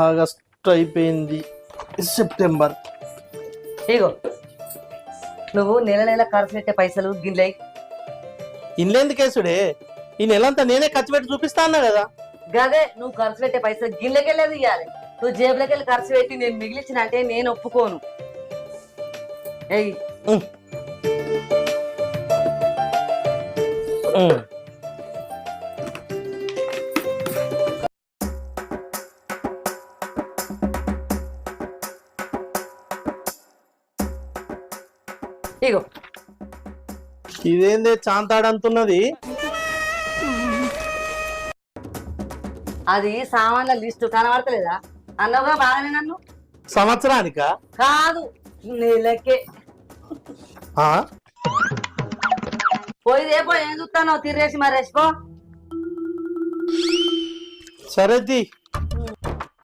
August అయిపోయింది September ఇగో నువ్వు నెల నెల ఖర్చు పెట్టే పైసలు గిన్నె ఇన్లేందుకేసుడే ఈ నెలంతా నేనే ఖర్చు పెట్టి చూపిస్తా అన్నా కదా. గదే నువ్వు ఖర్చు పెట్టే పైసలు గిన్నెకెళ్ళేది ఇవ్వాలి నువ్వు జేబులోకి వెళ్ళి ఖర్చు పెట్టి నేను మిగిలించిన అంటే నేను ఒప్పుకోను. ఏయ్. ఇగో. ఇదేందే చాంతాడంతున్నది అది సామాన్ల లిస్టు కనబడతలేదా? అన్నవుగా బాగానే నన్ను? సంవత్సరానికా? కాదు నెలకే. ఆ? పోయి రేపో ఏం చూస్తానో తిరిగేసి మరి వేసుకో సరేది